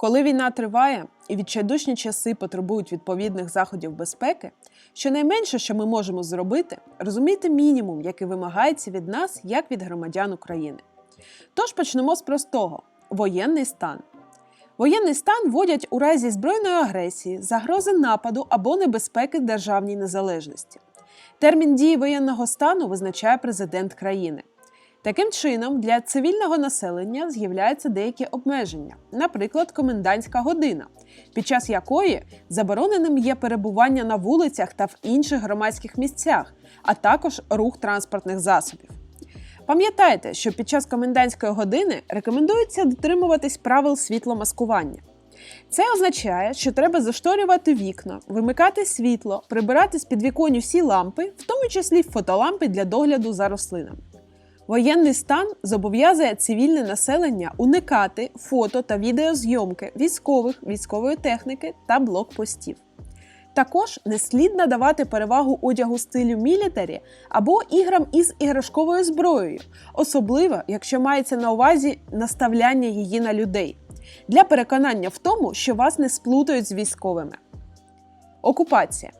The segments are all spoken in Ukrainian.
Коли війна триває і відчайдушні часи потребують відповідних заходів безпеки, щонайменше, що ми можемо зробити, розуміти мінімум, який вимагається від нас, як від громадян України. Тож почнемо з простого: воєнний стан. Воєнний стан вводять у разі збройної агресії, загрози нападу або небезпеки державній незалежності. Термін дії воєнного стану визначає президент країни. Таким чином, для цивільного населення з'являються деякі обмеження, наприклад, комендантська година, під час якої забороненим є перебування на вулицях та в інших громадських місцях, а також рух транспортних засобів. Пам'ятайте, що під час комендантської години рекомендується дотримуватись правил світломаскування. Це означає, що треба зашторювати вікна, вимикати світло, прибирати з підвіконь всі лампи, в тому числі фотолампи для догляду за рослинами. Воєнний стан зобов'язує цивільне населення уникати фото та відеозйомки військових, військової техніки та блокпостів. Також не слід надавати перевагу одягу стилю мілітарі або іграм із іграшковою зброєю, особливо якщо мається на увазі наставляння її на людей, для переконання в тому, що вас не сплутають з військовими. Окупація.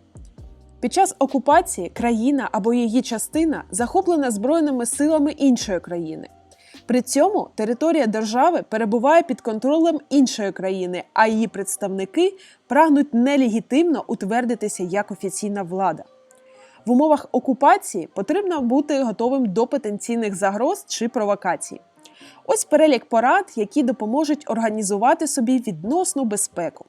Під час окупації країна або її частина захоплена збройними силами іншої країни. При цьому територія держави перебуває під контролем іншої країни, а її представники прагнуть нелегітимно утвердитися як офіційна влада. В умовах окупації потрібно бути готовим до потенційних загроз чи провокацій. Ось перелік порад, які допоможуть організувати собі відносну безпеку.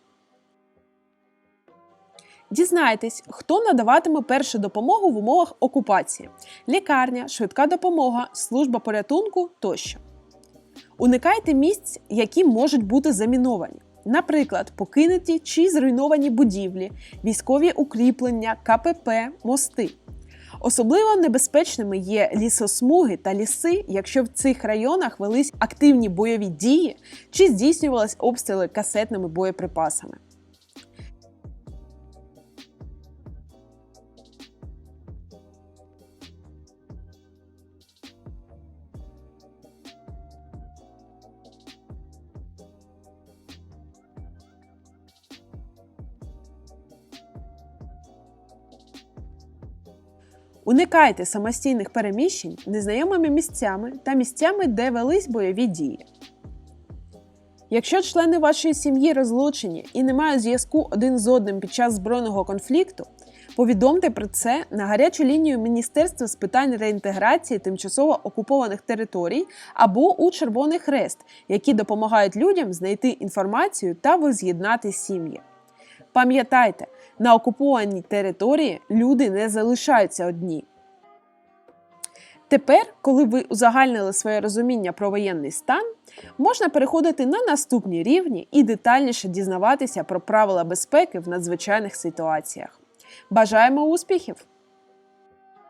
Дізнайтесь, хто надаватиме першу допомогу в умовах окупації: лікарня, швидка допомога, служба порятунку тощо. Уникайте місць, які можуть бути заміновані. Наприклад, покинуті чи зруйновані будівлі, військові укріплення, КПП, мости. Особливо небезпечними є лісосмуги та ліси, якщо в цих районах велись активні бойові дії чи здійснювались обстріли касетними боєприпасами. Уникайте самостійних переміщень незнайомими місцями та місцями, де велись бойові дії. Якщо члени вашої сім'ї розлучені і не мають зв'язку один з одним під час збройного конфлікту, повідомте про це на гарячу лінію Міністерства з питань реінтеграції тимчасово окупованих територій або у Червоний Хрест, які допомагають людям знайти інформацію та воз'єднати сім'ї. Пам'ятайте, на окупованій території люди не залишаються одні. Тепер, коли ви узагальнили своє розуміння про воєнний стан, можна переходити на наступні рівні і детальніше дізнаватися про правила безпеки в надзвичайних ситуаціях. Бажаємо успіхів!